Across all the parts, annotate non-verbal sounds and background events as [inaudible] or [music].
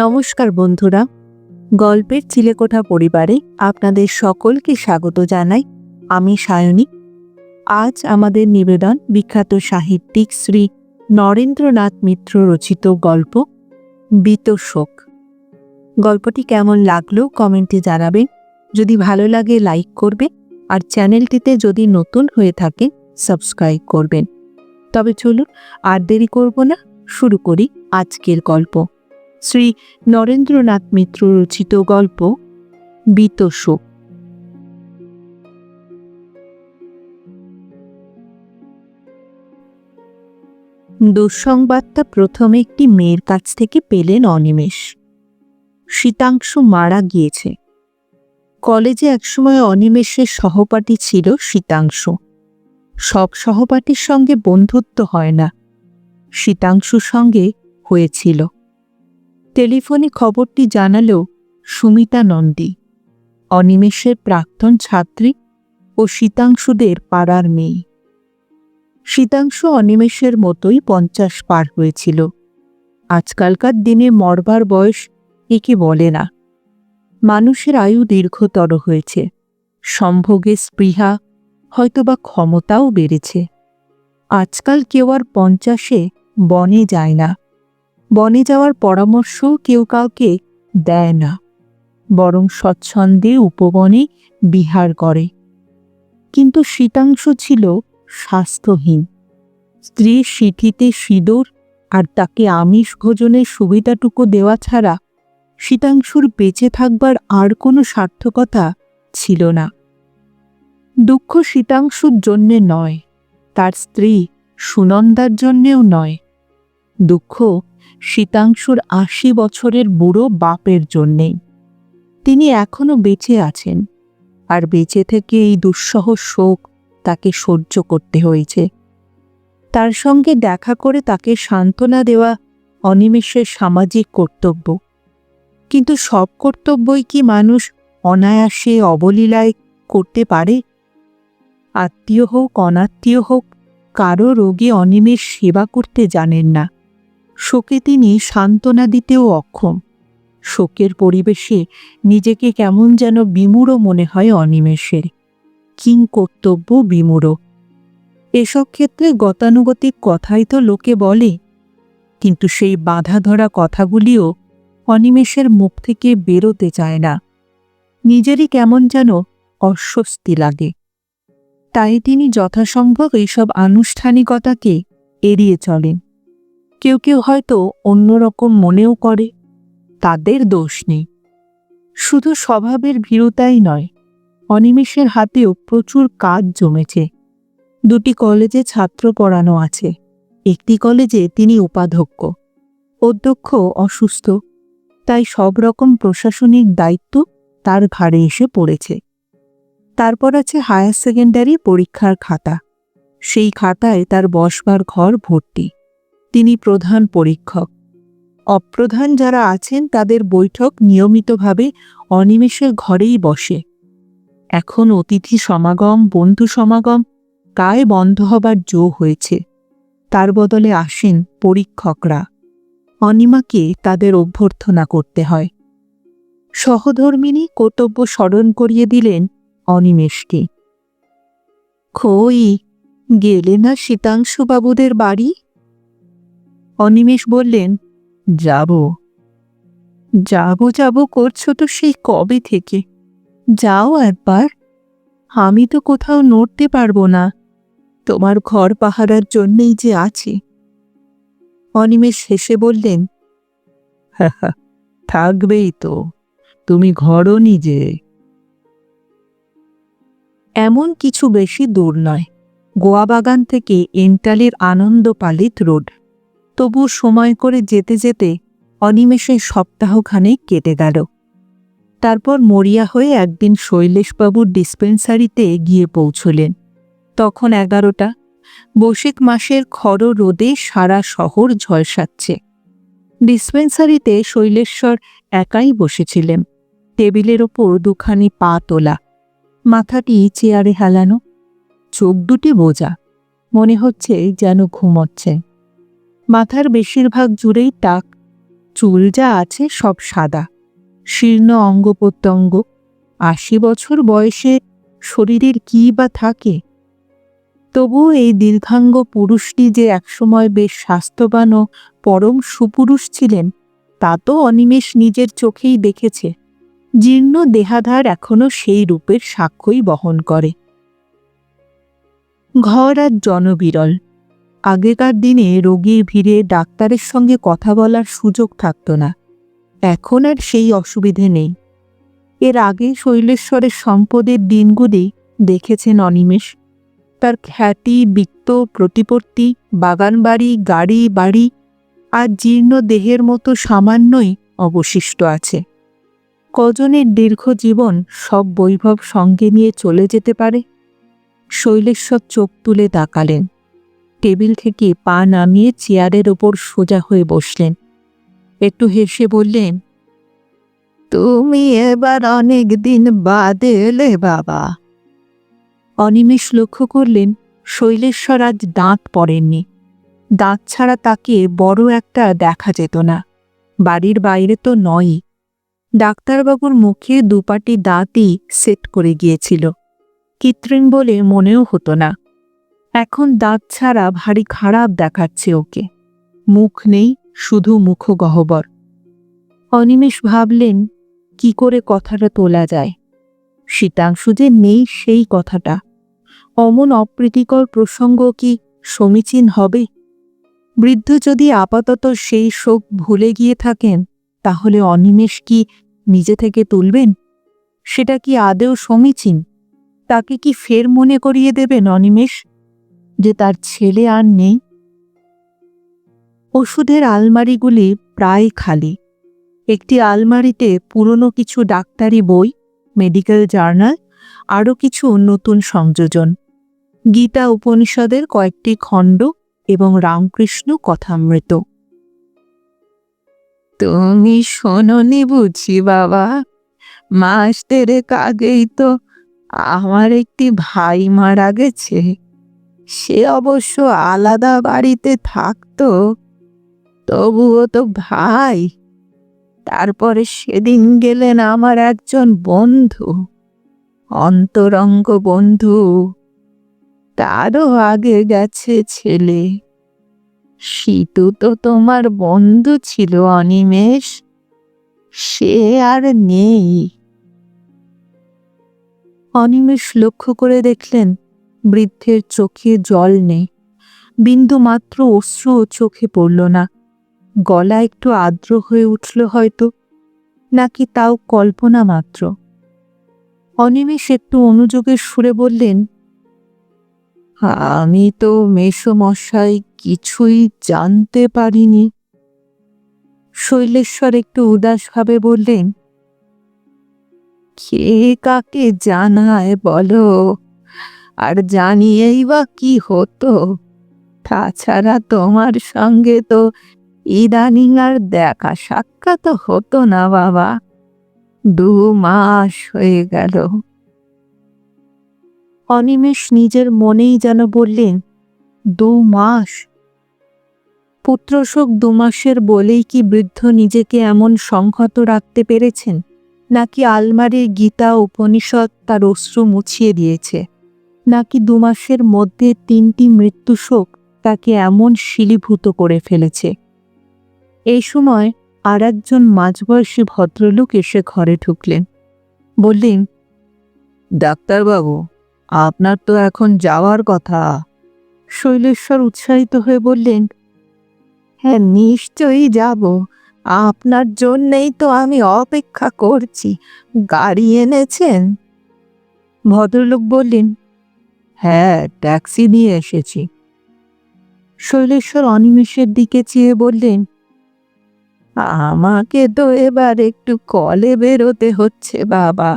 নমস্কার বন্ধুরা, গল্পের চিলেকোঠা পরিবারে আপনাদের সকলকে স্বাগত জানাই আমি সায়নী। আজ আমাদের নিবেদন বিখ্যাত সাহিত্যিক শ্রী নরেন্দ্রনাথ মিত্র রচিত গল্প বিতশোক গল্পটি কেমন লাগল কমেন্টে জানাবেন। যদি ভালো লাগে লাইক করবে আর চ্যানেলটিতে যদি নতুন হয়ে থাকে সাবস্ক্রাইব করবেন। তবে চলুন আর দেরি করব না, শুরু করি আজকের গল্প। শ্রী নরেন্দ্রনাথ মিত্র রচিত গল্প বিতশোক দুঃসংবাদটা প্রথমে একটি মেয়ের কাছ থেকে পেলেন অনিমেষ। শীতাংশু মারা গিয়েছে। কলেজে একসময় অনিমেষের সহপাঠী ছিল শীতাংশু। সব সহপাঠীর সঙ্গে বন্ধুত্ব হয় না। শীতাংশুর সঙ্গে হয়েছিল। টেলিফোনে খবরটি জানালো সুমিতা নন্দী, অনিমেষের প্রাক্তন ছাত্রী ও শীতাংশুদের পাড়ার মেয়ে। শীতাংশু অনিমেষের মতোই পঞ্চাশ পার হয়েছিল। আজকালকার দিনে মরবার বয়স একে বলে না। মানুষের আয়ু দীর্ঘতর হয়েছে। সম্ভোগে স্পৃহা, হয়তোবা ক্ষমতাও বেড়েছে। আজকাল কেউ আর পঞ্চাশে বনে যায় না। বনে যাওয়ার পরামর্শ কেউ কাউকে দেয় না, বরং স্বচ্ছন্দে উপবনে বিহার করে। কিন্তু শীতাংশ ছিল স্বাস্থ্যহীন। স্ত্রী সিঁথিতে সিঁদুর আর তাকে আমিষ ভোজনের সুবিধাটুকু দেওয়া ছাড়া শীতাংশুর বেঁচে থাকবার আর কোনো সার্থকতা ছিল না। দুঃখ শীতাংশুর জন্যে নয়, তার স্ত্রী সুনন্দার জন্যেও নয়। দুঃখ শীতাংশুর আশি বছরের বুড়ো বাপের জন্যেই তিনি এখনও বেঁচে আছেন, আর বেঁচে থেকে এই দুঃসহ শোক তাকে সহ্য করতে হয়েছে। তার সঙ্গে দেখা করে তাকে সান্ত্বনা দেওয়া অনিমেষের সামাজিক কর্তব্য। কিন্তু সব কর্তব্যই কি মানুষ অনায়াসে অবলীলায় করতে পারে? আত্মীয় হোক, অনাত্মীয় হোক, কারও রোগে অনিমেষ সেবা করতে জানেন না। শোকে তিনি সান্ত্বনা দিতেও অক্ষম। শোকের পরিবেশে নিজেকে কেমন যেন বিমূঢ় মনে হয় অনিমেষের। কিং কর্তব্য বিমূঢ়। এসব ক্ষেত্রে গতানুগতিক কথাই তো লোকে বলে। কিন্তু সেই বাধা ধরা কথাগুলিও অনিমেষের মুখ থেকে বেরোতে চায় না। নিজেরই কেমন যেন অস্বস্তি লাগে। তাই তিনি যথাসম্ভব এইসব আনুষ্ঠানিকতাকে এড়িয়ে চলেন। কেউ কেউ হয়তো অন্যরকম মনেও করে, তাদের দোষ নেই। শুধু স্বভাবের ভীরুতাই নয়, অনিমেষের হাতেও প্রচুর কাজ জমেছে। দুটি কলেজে ছাত্র পড়ানো আছে, একটি কলেজে তিনি উপাধ্যক্ষ, অধ্যক্ষ অসুস্থ, তাই সব রকম প্রশাসনিক দায়িত্ব তার ঘাড়ে এসে পড়েছে। তারপর আছে হায়ার সেকেন্ডারি পরীক্ষার খাতা, সেই খাতায় তার বসবার ঘর ভর্তি। তিনি প্রধান পরীক্ষক। অপ্রধান যারা আছেন তাদের বৈঠক নিয়মিতভাবে অনিমেষের ঘরেই বসে। এখন অতিথি সমাগম, বন্ধু সমাগম কায় বন্ধ হবার জো হয়েছে। তার বদলে আসেন পরীক্ষকরা। অনিমাকে তাদের অভ্যর্থনা করতে হয়। সহধর্মিনী কর্তব্য স্মরণ করিয়ে দিলেন অনিমেষকে। খই, গেলে না শীতাংশুবাবুদের বাড়ি? অনিমেষ বললেন, যাব। যাব যাব করছ তো সেই কবে থেকে? যাও একবার। আমি তো কোথাও নড়তে পারব না। তোমার ঘর পাহারার জন্যেই যে আছি। অনিমেষ হেসে বললেন থাকবেই তো। তুমি ঘরও নিজে। এমন কিছু বেশি দূর নয়। গোয়া বাগান থেকে এন্টালের আনন্দ পালিত রোড। তবু সময় করে যেতে যেতে অনিমেষের সপ্তাহখানেক কেটে গেল। তারপর মরিয়া হয়ে একদিন শৈলেশবাবুর ডিসপেন্সারিতে গিয়ে পৌঁছলেন। তখন এগারোটা, বৈশাখ মাসের খর রোদে সারা শহর ঝলসাচ্ছে ডিসপেন্সারিতে শৈলেশ্বর একাই বসেছিলেন। টেবিলের ওপর দুখানি পা তোলা। মাথাটি চেয়ারে হেলানো। চোখ দুটি বোঝা। মনে হচ্ছে যেন ঘুমোচ্ছে। মাথার বেশিরভাগ জুড়েই টাক, চুল যা আছে সব সাদা। শীর্ণ অঙ্গ প্রত্যঙ্গ, আশি বছর বয়সে শরীরের কী বা থাকে? তবুও এই দীর্ঘাঙ্গ পুরুষটি যে একসময় বেশ স্বাস্থ্যবান ও পরম সুপুরুষ ছিলেন, তা তো অনিমেষ নিজের চোখেই দেখেছে। জীর্ণ দেহাধার এখনও সেই রূপের সাক্ষ্যই বহন করে। ঘর আর জনবিরল আগেকার দিনে রোগীর ভিড়ে ডাক্তারের সঙ্গে কথা বলার সুযোগ থাকত না। এখন আর সেই অসুবিধে নেই। এর আগে শৈলেশ্বরের সম্পদের দিনগুলি দেখেছেন অনিমেষ। তার খ্যাতি, বিত্ত, প্রতিপত্তি, বাগানবাড়ি গাড়ি বাড়ি আর জীর্ণ দেহের মতো সামান্যই অবশিষ্ট আছে। কজনের দীর্ঘ জীবন সব বৈভব সঙ্গে নিয়ে চলে যেতে পারে? শৈলেশ্বর চোখ তুলে তাকালেন। টেবিল থেকে পা নামিয়ে চেয়ারের ওপর সোজা হয়ে বসলেন। একটু হেসে বললেন তুমি এবার অনেক দিন বাদে এলে বাবা। অনিমেষ লক্ষ্য করলেন শৈলেশ্বর আজ দাঁত পড়েননি দাঁত ছাড়া তাকে বড় একটা দেখা যেত না। বাড়ির বাইরে তো নয়ই। ডাক্তারবাবুর মুখে দুপাটি দাঁতই সেট করে গিয়েছিল। কৃত্রিম বলে মনেও হতো না। এখন দাঁত ছাড়া ভারী খারাপ দেখাচ্ছে ওকে। মুখ নেই, শুধু মুখগহ্বর। অনিমেষ ভাবলেন, কি করে কথাটা তোলা যায়? শীতাংশু যে নেই সেই কথাটা। অমন অপ্রীতিকর প্রসঙ্গ কি সমীচীন হবে? বৃদ্ধ যদি আপাতত সেই শোক ভুলে গিয়ে থাকেন, তাহলে অনিমেষ কি নিজে থেকে তুলবেন? সেটা কি আদেও সমীচীন? তাকে কি ফের মনে করিয়ে দেবেন অনিমেষ? যে তার ছেলে আর নেই। ওষুধের আলমারিগুলি প্রায় খালি। একটি আলমারিতে পুরনো কিছু ডাক্তারি বই, মেডিকেল জার্নাল, আরও কিছু নতুন সংযোজন। গীতা উপনিষদের কয়েকটি খণ্ড এবং রামকৃষ্ণ কথামৃত। তুমি শোনি বুঝি বাবা, মাস দেড়েক আগেই তো আমার একটি ভাই মারা গেছে। সে অবশ্য আলাদা বাড়িতে থাকতো, তবুও তো ভাই। তারপরে সেদিন গেলেন আমার একজন বন্ধু, অন্তরঙ্গ বন্ধু। তারও আগে গেছে ছেলে। শীতু তো তোমার বন্ধু ছিল অনিমেষ, সে আর নেই। অনিমেষ লক্ষ্য করে দেখলেন বৃদ্ধের চোখে জল নেই। বিন্দু মাত্র অশ্রু চোখে পড়ল না। গলা একটু আর্দ্র হয়ে উঠল হয়তো, নাকি তাও কল্পনা মাত্র। অনিমেষ একটু অনুযোগের সুরে বললেন, আমি তো মেসমশাই কিছুই জানতে পারিনি। শৈলেশ্বর একটু উদাসভাবে বললেন, কে কাকে জানায় বলো? আর জানিয়েই বা কি হতো? তাছাড়া তোমার সঙ্গে তো ইদানিং আর দেখা সাক্ষাৎ হতো না বাবা। দু মাস হয়ে গেল। অনিমেষ নিজের মনেই যেন বললেন, দু মাস? পুত্রশোক দু মাসের বলেই কি বৃদ্ধ নিজেকে এমন সংহত রাখতে পেরেছেন? নাকি আলমারির গীতা উপনিষদ তার অশ্রু মুছিয়ে দিয়েছে? নাকি দু মাসের মধ্যে তিনটি মৃত্যুশোক তাকে এমন শিলীভূত করে ফেলেছে? এই সময় আর একজন মাঝবয়সী ভদ্রলোক এসে ঘরে ঢুকলেন। বললেন, ডাক্তারবাবু, আপনার তো এখন যাওয়ার কথা। শৈলেশ্বর উৎসাহিত হয়ে বললেন হ্যাঁ নিশ্চয়ই যাব। আপনার জন্যেই তো আমি অপেক্ষা করছি। গাড়ি এনেছেন? ভদ্রলোক বললেন হ্যাঁ ট্যাক্সি নিয়ে এসেছি। শৈলেশ্বর অনিমেষের দিকে চেয়ে বললেন, আমাকে তো এবার একটু কলে বেরোতে হচ্ছে, বাবা।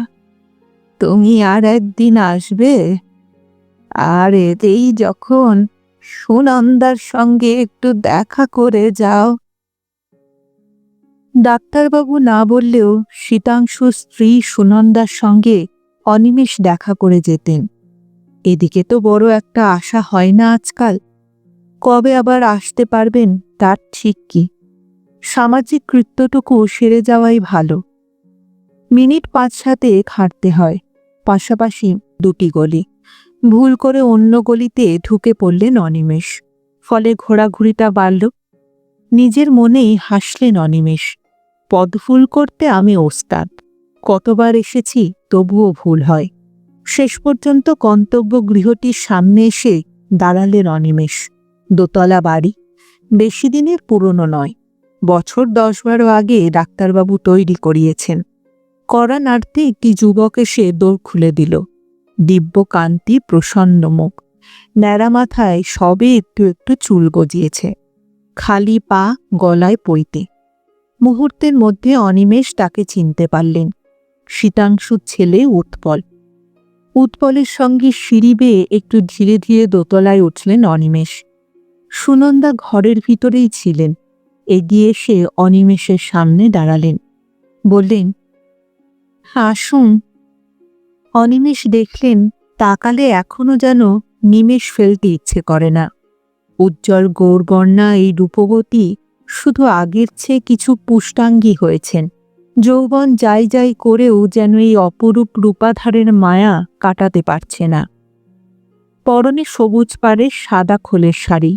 তুমি আর একদিন আসবে? আর এতেই যখন সুনন্দার সঙ্গে একটু দেখা করে যাও। ডাক্তারবাবু না বললেও শীতাংশু স্ত্রী সুনন্দার সঙ্গে অনিমেষ দেখা করে যেতেন। এদিকে তো বড় একটা আশা হয় না আজকাল। কবে আবার আসতে পারবেন, তার ঠিক কি? সামাজিক কৃত্যটুকু সেরে যাওয়াই ভালো। মিনিট পাঁচ সাতে খাটতে হয়। পাশাপাশি দুটি গলি। ভুল করে অন্য গলিতে ঢুকে পড়লেন অনিমেষ। ফলে ঘোরাঘুরিটা বাড়ল। নিজের মনেই হাসলেন অনিমেষ। পদফুল করতে আমি ওস্তাদ। কতবার এসেছি, তবুও ভুল হয়। শেষ পর্যন্ত গন্তব্য গৃহটির সামনে এসে দাঁড়ালেন অনিমেষ দোতলা বাড়ি, বেশি দিনের পুরনো নয়, বছর দশ বারো আগে ডাক্তারবাবু তৈরি করিয়েছেন। কড়া নাড়তে একটি যুবক এসে দৌড় খুলে দিল। দিব্য কান্তি, প্রসন্ন মুখ, ন্যাড়া মাথায় সবে একটু একটু চুল গজিয়েছে, খালি পা গলায় পইতে মুহূর্তের মধ্যে অনিমেষ তাকে চিনতে পারলেন। শীতাংশুর ছেলে উৎপল উৎপলের সঙ্গে সিঁড়ি বেয়ে একটু ধীরে ধীরে দোতলায় উঠলেন অনিমেষ। সুনন্দা ঘরের ভিতরেই ছিলেন। এগিয়ে এসে অনিমেষের সামনে দাঁড়ালেন। বললেন, আসুন। অনিমেষ দেখলেন, তাকালে এখনও যেন নিমেষ ফেলতে ইচ্ছে করে না। উজ্জ্বল গৌরবর্ণা এই রূপবতী শুধু আগের চেয়ে কিছু পুষ্টাঙ্গী হয়েছেন। যৌবন যাই যাই করেও যেন এই অপরূপ রূপাধারের মায়া কাটাতে পারছে না। পরনে সবুজ পাড়ে সাদা খোলের শাড়ি,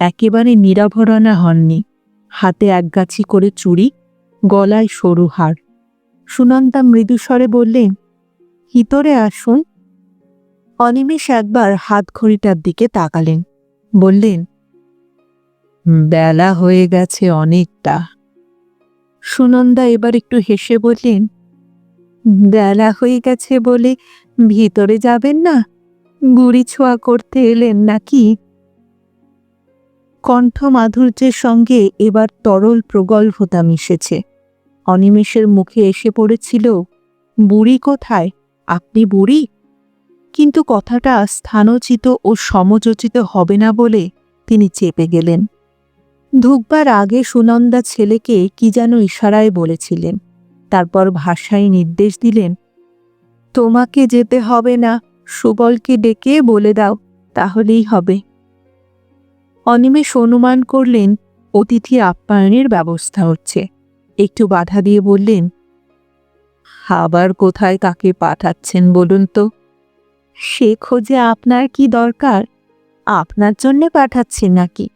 একেবারে নিরাভরণা হননি। হাতে একগাছি করে চুড়ি, গলায় সরু হার। সুনন্দা মৃদুস্বরে বললেন ভিতরে আসুন। অনিমেষ একবার হাত ঘড়িটার দিকে তাকালেন, বললেন, বেলা হয়ে গেছে অনেকটা। সুনন্দা এবার একটু হেসে বললেন, বেলা হয়ে গেছে বলে ভিতরে যাবেন না? বুড়ি ছোঁয়া করতে এলেন নাকি? কণ্ঠ মাধুর্যের সঙ্গে এবার তরল প্রগল্ভতা মিশেছে। অনিমেষের মুখে এসে পড়েছিল, বুড়ি কোথায়? আপনি বুড়ি? কিন্তু কথাটা স্থানোচিত ও সমযোচিত হবে না বলে তিনি চেপে গেলেন। ঢুকবার আগে সুনন্দা ছেলেকে কি যেন ইশারায় বলেছিলেন, তারপর ভাষায় নির্দেশ দিলেন, তোমাকে যেতে হবে না, সুবলকে ডেকে বলে দাও, তাহলেই হবে। অনিমেষ অনুমান করলেন, অতিথি আপ্যায়নের ব্যবস্থা হচ্ছে। একটু বাধা দিয়ে বললেন, আবার কোথায় কাকে পাঠাচ্ছেন বলুন তো? সে খোঁজে আপনার কি দরকার? আপনার জন্যে পাঠাচ্ছি নাকি?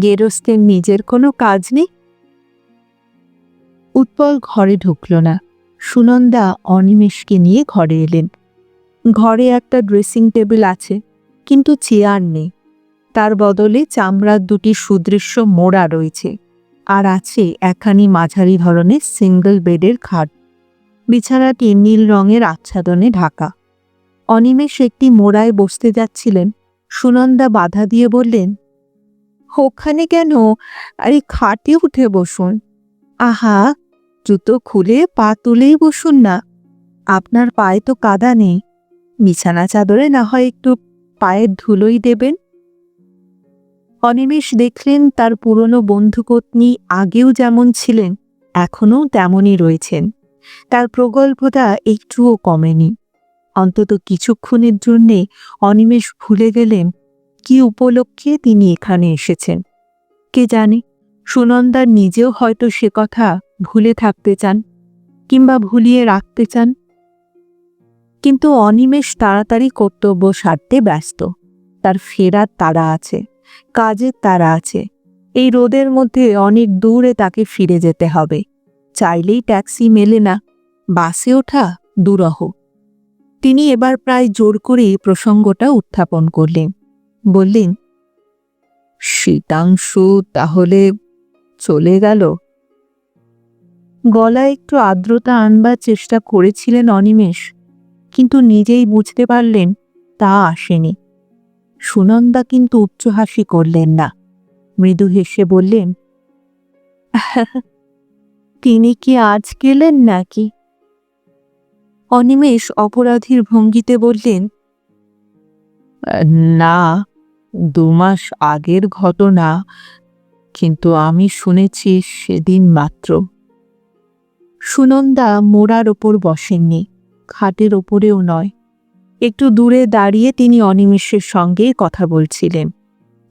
গেরস্তের নিজের কোনো কাজ নেই? উৎপল ঘরে ঢুকল না। সুনন্দা অনিমেষকে নিয়ে ঘরে এলেন। ঘরে একটা ড্রেসিং টেবিল আছে, কিন্তু চেয়ার নেই। তার বদলে চামড়ার দুটি সুদৃশ্য মোড়া রয়েছে, আর আছে একখানি মাঝারি ধরনের সিঙ্গল বেডের খাট। বিছানাটি নীল রঙের আচ্ছাদনে ঢাকা। অনিমেষ একটি মোড়ায় বসতে যাচ্ছিলেন। সুনন্দা বাধা দিয়ে বললেন ওখানে কেন? আরে খাটে উঠে বসুন। আহা, জুতো খুলে পা তুলেই বসুন না। আপনার পায়ে তো কাদা নেই। বিছানা চাদরে না হয় একটু পায়ের ধুলোই দেবেন। অনিমেষ দেখলেন তার পুরনো বন্ধুপত্নী আগেও যেমন ছিলেন, এখনও তেমনই রয়েছেন। তার প্রগল্ভতা একটুও কমেনি। অন্তত কিছুক্ষণের জন্যে অনিমেষ ভুলে গেলেন কি উপলক্ষে তিনি এখানে এসেছেন? কে জানে? সুনন্দার নিজেও হয়তো সে কথা ভুলে থাকতে চান, কিংবা ভুলিয়ে রাখতে চান। কিন্তু অনিমেষ তাড়াতাড়ি কর্তব্য সারতে ব্যস্ত। তার ফেরার তারা আছে, কাজের তারা আছে। এই রোদের মধ্যে অনেক দূরে তাকে ফিরে যেতে হবে। চাইলেই ট্যাক্সি মেলে না, বাসে ওঠা দুরহ। তিনি এবার প্রায় জোর করে প্রসঙ্গটা উত্থাপন করলেন। বললেন শীতাংশু তাহলে চলে গেল? গলায় একটু আর্দ্রতা আনবার চেষ্টা করেছিলেন অনিমেষ, কিন্তু নিজেই বুঝতে পারলেন তা আসেনি। সুনন্দা কিন্তু উচ্চহাসি করলেন না। মৃদু হেসে বললেন, তিনি কি আজ গেলেন নাকি? অনিমেষ অপরাধীর ভঙ্গিতে বললেন, না দু মাস আগের ঘটনা, কিন্তু আমি শুনেছি সেদিন মাত্র। সুনন্দা মোড়ার ওপর বসেননি, খাটের ওপরেও নয়। একটু দূরে দাঁড়িয়ে তিনি অনিমেষের সঙ্গে কথা বলছিলেন।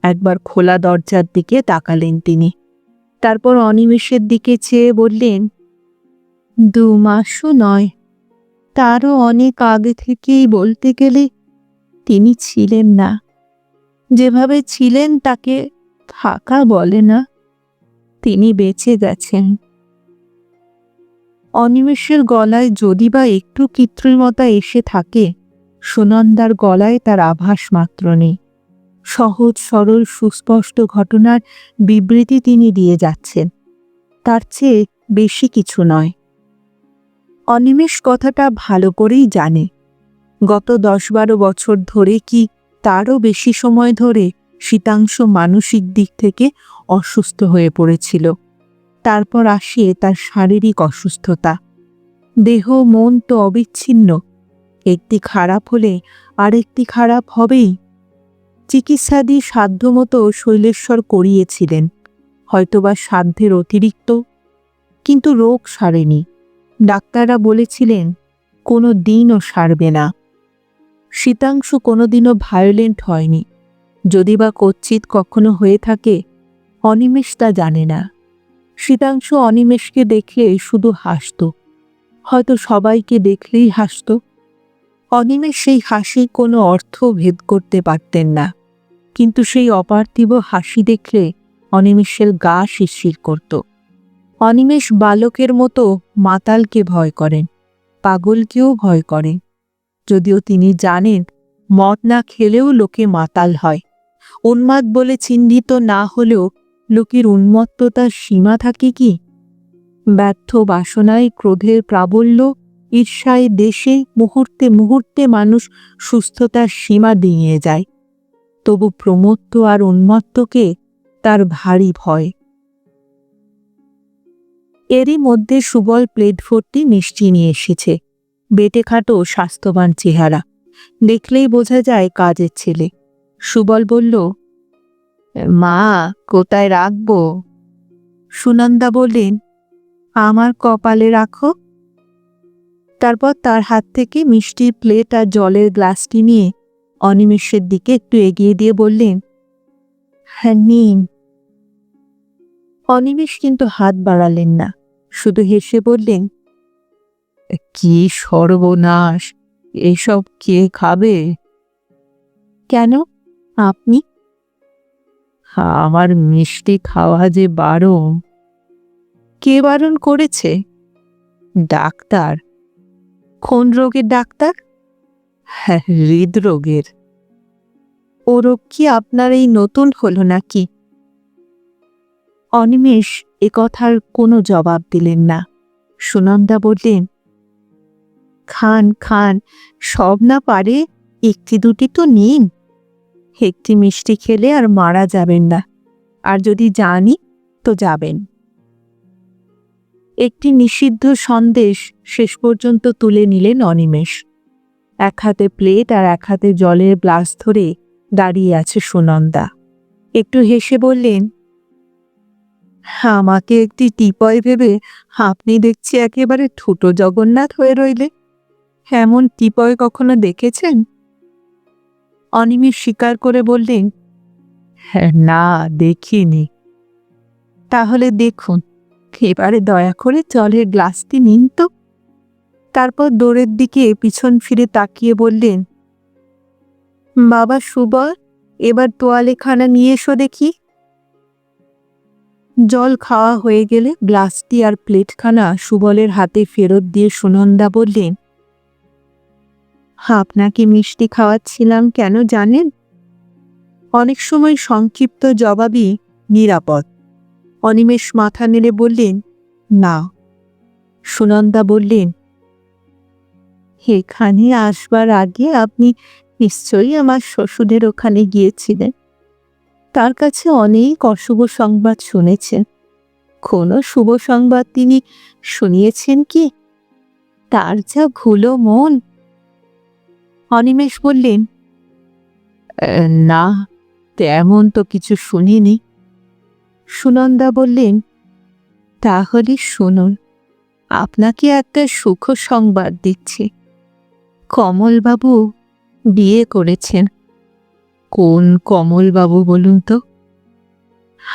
একবার খোলা দরজার দিকে তাকালেন তিনি। তারপর অনিমেষের দিকে চেয়ে বললেন দু মাসও নয়, তারও অনেক আগে থেকেই বলতে গেলে তিনি ছিলেন না। যেভাবে ছিলেন তাকে থাকা বলে না। তিনি বেঁচে গেছেন। অনিমেষের গলায় যদি বা একটু কৃত্রিমতা এসে থাকে, সুনন্দার গলায় তার আভাস মাত্র নেই। সহজ, সরল, সুস্পষ্ট ঘটনার বিবৃতি তিনি দিয়ে যাচ্ছেন। তার চেয়ে বেশি কিছু নয়। অনিমেষ কথাটা ভালো করেই জানে। গত দশ বারো বছর ধরে কি তারও বেশি সময় ধরে শীতাংশ মানসিক দিক থেকে অসুস্থ হয়ে পড়েছিল। তারপর আসে তার শারীরিক অসুস্থতা। দেহ, মন তো অবিচ্ছিন্ন। একটি খারাপ হলে আরেকটি খারাপ হবেই। চিকিৎসাদি সাধ্যমতো শৈলেশ্বর করিয়েছিলেন, হয়তোবা সাধ্যের অতিরিক্ত। কিন্তু রোগ সারেনি। ডাক্তাররা বলেছিলেন, কোনো দিনও সারবে না। শীতাংশু কোনোদিনও ভায়োলেন্ট হয়নি। যদি বা কচ্ছিত কখনো হয়ে থাকে, অনিমেষ তা জানে না। শীতাংশু অনিমেষকে দেখলে শুধু হাসত। হয়তো সবাইকে দেখলেই হাসত। অনিমেষ সেই হাসি কোনো অর্থ ভেদ করতে পারতেন না। কিন্তু সেই অপার্থিব হাসি দেখলে অনিমেষের গা শিরশির করত। অনিমেষ বালকের মতো মাতালকে ভয় করেন, পাগলকেও ভয় করেন। যদিও তিনি জানেন, মদ না খেলেও লোকে মাতাল হয়। উন্মাদ বলে চিহ্নিত না হলেও লোকের উন্মত্ততার সীমা থাকে কি? ব্যর্থ বাসনায় ক্রোধের প্রাবল্য, ঈর্ষায় দেশে মুহূর্তে মুহূর্তে মানুষ সুস্থতার সীমা ডিঙিয়ে যায়। তবু প্রমত্ত আর উন্মত্তকে তার ভারী ভয়। এরই মধ্যে সুবল প্লেট ভর্তি মিষ্টি নিয়ে এসেছে। বেটে খাটো স্বাস্থ্যবান চেহারা। দেখলেই বোঝা যায় কাজের ছেলে। সুবল বলল, মা, কোথায় রাখব? সুনন্দা বললেন, আমার কপালে রাখো। তারপর তার হাত থেকে মিষ্টির প্লেট আর জলের গ্লাসটি নিয়ে অনিমেষের দিকে একটু এগিয়ে দিয়ে বললেন হ্যাঁ নিন। অনিমেষ কিন্তু হাত বাড়ালেন না। শুধু হেসে বললেন কি সর্বনাশ এসব কে খাবে? কেন? আপনি? আমার মিষ্টি খাওয়া যে বারণ। কে বারণ করেছে? ডাক্তার। কোন রোগের ডাক্তার? হ্যাঁ হৃদরোগের। ও রোগ কি আপনার এই নতুন হলো নাকি? অনিমেষ এ কথার কোনো জবাব দিলেন না। সুনন্দা বললেন খান খান, সব না পারে একটি দুটি তো নিন। একটি মিষ্টি খেলে আর মারা যাবেন না। আর যদি জানি, তো যাবেন। একটি নিষিদ্ধ সন্দেশ শেষ পর্যন্ত তুলে নিলেন অনিমেষ। এক হাতে প্লেট আর এক হাতে জলের গ্লাস ধরে দাঁড়িয়ে আছে সুনন্দা। একটু হেসে বললেন, আমাকে একটি টিপয় ভেবে আপনি দেখছি একেবারে ঠুটো জগন্নাথ হয়ে রইলে এমন টিপয় কখনো দেখেছেন? অনিমেষ স্বীকার করে বললেন হ্যাঁ না, দেখিনি। তাহলে দেখুন, এবারে দয়া করে জলের গ্লাসটি নিন তো। তারপর দৌড়ের দিকে পিছন ফিরে তাকিয়ে বললেন, বাবা সুবল, এবার তোয়ালেখানা নিয়ে এসো দেখি। জল খাওয়া হয়ে গেলে গ্লাসটি আর প্লেটখানা সুবলের হাতে ফেরত দিয়ে সুনন্দা বললেন আপনাকে মিষ্টি খাওয়াচ্ছিলাম কেন জানেন? অনেক সময় সংক্ষিপ্ত জবাবই নিরাপদ। অনিমেষ মাথা নেড়ে বললেন, না। সুনন্দা বললেন, এখানে আসবার আগে আপনি নিশ্চয়ই আমার শ্বশুরের ওখানে গিয়েছিলেন। তার কাছে অনেক অশুভ সংবাদ শুনেছেন। কোনো শুভ সংবাদ তিনি শুনিয়েছেন কি? তার যা ঘুলো মন অনিমেষ বললেন না, তেমন তো কিছু শুনিনি। সুনন্দা বললেন, তাহলে শুনুন, আপনাকে একটা সুখ সংবাদ দিচ্ছি। কমলবাবু বিয়ে করেছেন। কোন কমলবাবু বলুন তো?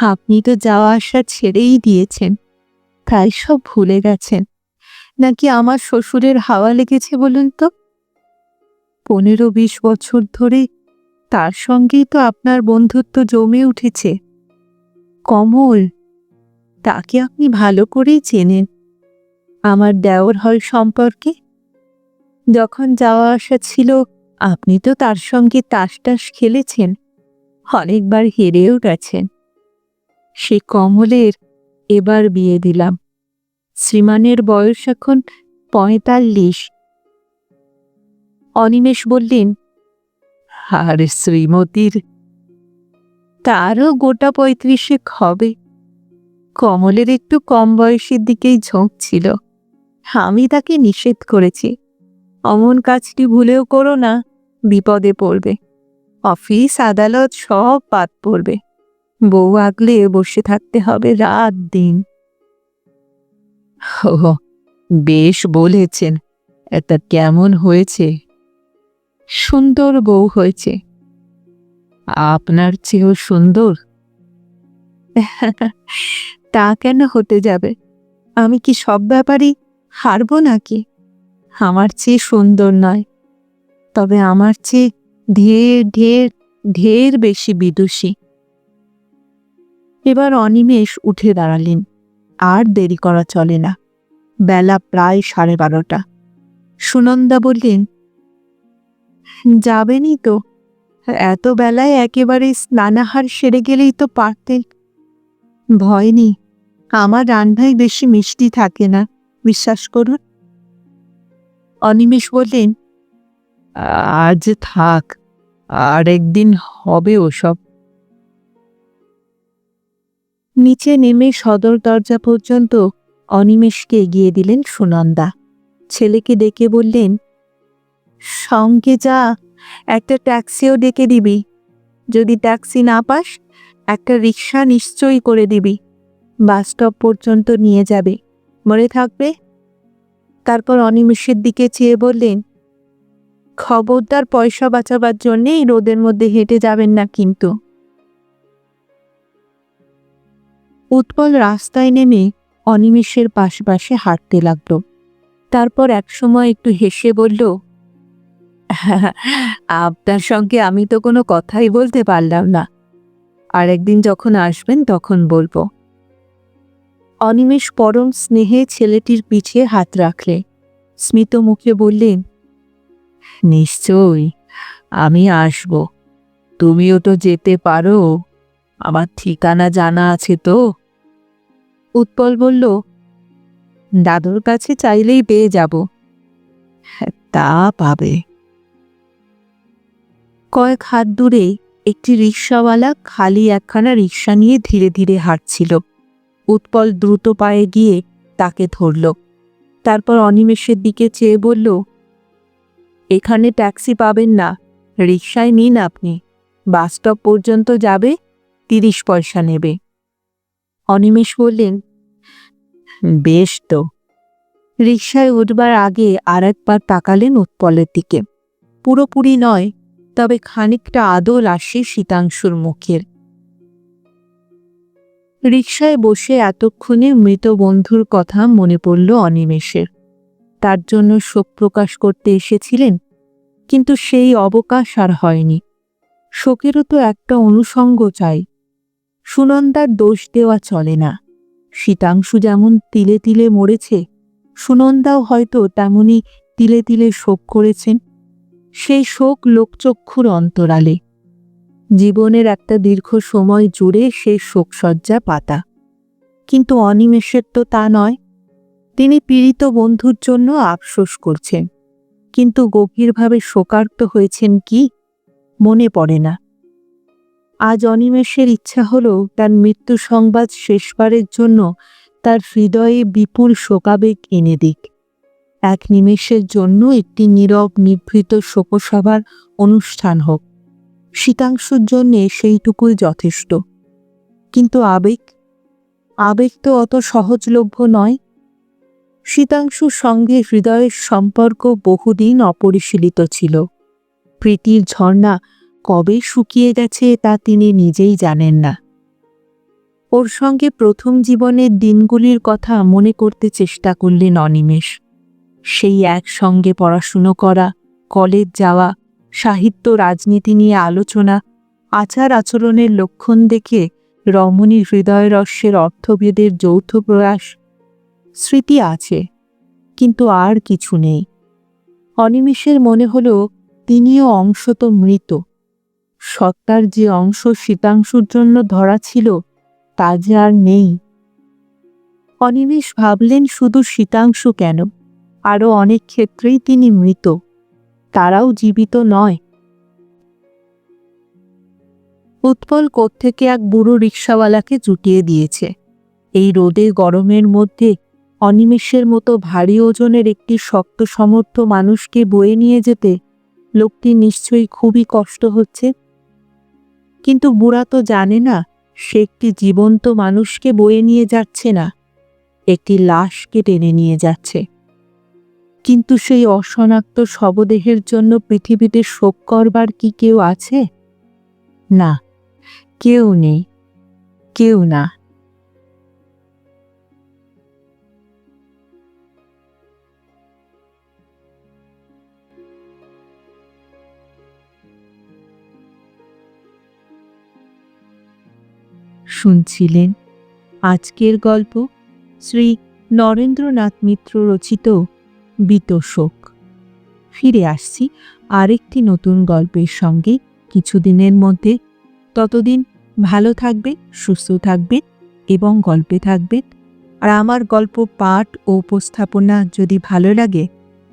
আপনি তো যাওয়া আসা ছেড়েই দিয়েছেন, তাই সব ভুলে গেছেন। নাকি আমার শ্বশুরের হাওয়া লেগেছে বলুন তো? পনেরো বিশ বছর ধরে তার সঙ্গেই তো আপনার বন্ধুত্ব জমে উঠেছে। কমল, তাকে আপনি ভালো করেই চেনেন। আমার দেওর হল সম্পর্কে। যখন যাওয়া আসা ছিল, আপনি তো তার সঙ্গে তাস টাস খেলেছেন, অনেকবার হেরেও গেছেন। সে কমলের এবার বিয়ে দিলাম। শ্রীমানের বয়স এখন পঁয়তাল্লিশ। অনিমেষ বললেন, আর শ্রীমতীর, তারও গোটা পঁয়ত্রিশে হবে। কমলের একটু কম বয়সের দিকেই ঝোঁক ছিল। আমি তাকে নিষেধ করেছি। অমন কাজটি ভুলেও করো না, বিপদে পড়বে। অফিস, আদালত, সব বাদ পড়বে। বউ আগলে বসে থাকতে হবে রাত দিন। বেশ বলেছেন। এটা কেমন হয়েছে? সুন্দর বউ হয়েছে। আপনার চেয়েও সুন্দর? [laughs] তা কেন হতে যাবে? আমি কি সব ব্যাপারই হারবো নাকি? আমার চেয়ে সুন্দর নয়। তবে আমার চেয়ে ঢের ঢের ঢের বেশি বিদুষী। এবার অনিমেষ উঠে দাঁড়ালেন। আর দেরি করা চলে না। বেলা প্রায় সাড়ে বারোটা। সুনন্দা বললেন যাবেনই তো। এত বেলায় একেবারে স্নানাহার সেরে গেলেই তো পারতেন ভয় নেই, আমার রান্নায় বেশি মিষ্টি থাকে না, বিশ্বাস করুন। অনিমেষ বললেন, আজ থাক আর একদিন হবে ওসব। নিচে নেমে সদর দরজা পর্যন্ত অনিমেষকে এগিয়ে দিলেন সুনন্দা। ছেলেকে ডেকে বললেন সঙ্গে যা, একটা ট্যাক্সিও ডেকে দিবি। যদি ট্যাক্সি না পাস, একটা রিক্সা নিশ্চয়ই করে দিবি। বাস স্টপ পর্যন্ত নিয়ে যাবে। মনে থাকবে? তারপর অনিমেষের দিকে চেয়ে বললেন, খবরদার পয়সা বাঁচাবার জন্যে এই রোদের মধ্যে হেঁটে যাবেন না কিন্তু। উৎপল রাস্তায় নেমে অনিমেষের পাশে পাশে হাঁটতে লাগল। তারপর একসময় একটু হেসে বলল [laughs] আপনার সঙ্গে আমি তো কোনো কথাই বলতে পারলাম না। আর একদিন যখন আসবেন তখন বলব। অনিমেষ পরম স্নেহে ছেলেটির পিঠে হাত রাখলে। স্মিত মুখে বললেন নিশ্চয়ই আমি আসব। তুমিও তো যেতে পারো। আমার ঠিকানা জানা আছে তো? উৎপল বলল দাদুর কাছে চাইলেই পেয়ে যাব। "হ্যাঁ, তা পাবে। কয়েক হাত দূরে একটি রিক্সাওয়ালা খালি একখানা রিক্সা নিয়ে ধীরে ধীরে হাঁটছিল। উৎপল দ্রুত পায়ে গিয়ে তাকে ধরল। তারপর অনিমেষের দিকে চেয়ে বলল, এখানে ট্যাক্সি পাবেন না, রিক্সায় নিন আপনি। বাস স্টপ পর্যন্ত যাবে, তিরিশ পয়সা নেবে। অনিমেষ বললেন, বেশ তো। রিক্সায় উঠবার আগে আর একবার তাকালেন উৎপলের দিকে। পুরোপুরি নয় তবে খানিকটা আদল আসে শীতাংশুর মুখের। রিকশায় বসে এতক্ষণে মৃত বন্ধুর কথা মনে পড়ল অনিমেষের। তার জন্য শোক প্রকাশ করতে এসেছিলেন, কিন্তু সেই অবকাশ আর হয়নি। শোকেরও তো একটা অনুষঙ্গ চাই। সুনন্দার দোষ দেওয়া চলে না। শীতাংশু যেমন তিলে তিলে মরেছে, সুনন্দাও হয়তো তেমনি তিলে তিলে শোক করেছেন সেই শোক লোকচক্ষুর অন্তরালে। জীবনের একটা দীর্ঘ সময় জুড়ে সেই শোকসজ্জা পাতা। কিন্তু অনিমেষের তো তা নয়। তিনি পীড়িত বন্ধুর জন্য আফসোস করছেন। কিন্তু গভীরভাবে শোকার্ত হয়েছেন কি? মনে পড়ে না। আজ অনিমেষের ইচ্ছা হলো তার মৃত্যু সংবাদ শেষবারের জন্য তার হৃদয়ে বিপুল শোকাবেগ এনে দিক। এক নিমেষের জন্য একটি নীরব নিভৃত শোকসভার অনুষ্ঠান হোক। শীতাংশুর জন্যে সেইটুকুই যথেষ্ট। কিন্তু আবেগ? আবেগ তো অত সহজলভ্য নয়। শীতাংশুর সঙ্গে হৃদয়ের সম্পর্ক বহুদিন অপরিশীলিত ছিল। প্রীতির ঝর্ণা কবে শুকিয়ে গেছে তা তিনি নিজেই জানেন না। ওর সঙ্গে প্রথম জীবনের দিনগুলির কথা মনে করতে চেষ্টা করলেন অনিমেষ। সেই একসঙ্গে পড়াশুনো করা, কলেজ যাওয়া, সাহিত্য রাজনীতি নিয়ে আলোচনা, আচার আচরণের লক্ষণ দেখে রমণীর হৃদয়রস্যের অর্থভেদের যৌথ প্রয়াস। স্মৃতি আছে, কিন্তু আর কিছু নেই। অনিমেষের মনে হল তিনিও অংশত মৃত। সত্তার যে অংশ শীতাংশুর জন্য ধরা ছিল, তা যে আর নেই। অনিমেষ ভাবলেন, শুধু শীতাংশু কেন? আরও অনেক ক্ষেত্রেই তিনি মৃত। তারাও জীবিত নয়। উৎপল কোত্থেকে এক বুড়ো রিক্সাওয়ালাকে জুটিয়ে দিয়েছে। এই রোদে গরমের মধ্যে অনিমেষের মতো ভারী ওজনের একটি শক্ত সমর্থ মানুষকে বয়ে নিয়ে যেতে লোকটি নিশ্চয়ই খুবই কষ্ট হচ্ছে। কিন্তু বুড়া তো জানে না, সে একটি জীবন্ত মানুষকে বয়ে নিয়ে যাচ্ছে না। একটি লাশকে টেনে নিয়ে যাচ্ছে। কিন্তু সেই অশনাক্ত শবদেহের জন্য পৃথিবীতে শোক করবার কি কেউ আছে? না, কেউ নেই, কেউ না। শুনছিলেন আজকের গল্প শ্রী নরেন্দ্রনাথ মিত্র রচিত বিতোষক ফিরে আসছি আরেকটি নতুন গল্পের সঙ্গে কিছুদিনের মধ্যে। ততদিন ভালো থাকবে সুস্থ থাকবে এবং গল্পে থাকবে আর আমার গল্প পাঠ ও উপস্থাপনা যদি ভালো লাগে,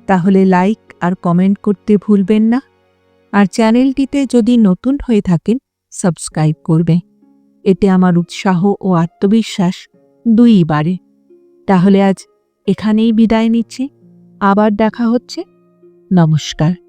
তাহলে লাইক আর কমেন্ট করতে ভুলবেন না। আর চ্যানেলটিতে যদি নতুন হয়ে থাকেন, সাবস্ক্রাইব করবে এতে আমার উৎসাহ ও আত্মবিশ্বাস দুই বাড়ে। তাহলে আজ এখানেই বিদায় নিচ্ছি। আবার দেখা হচ্ছে। নমস্কার।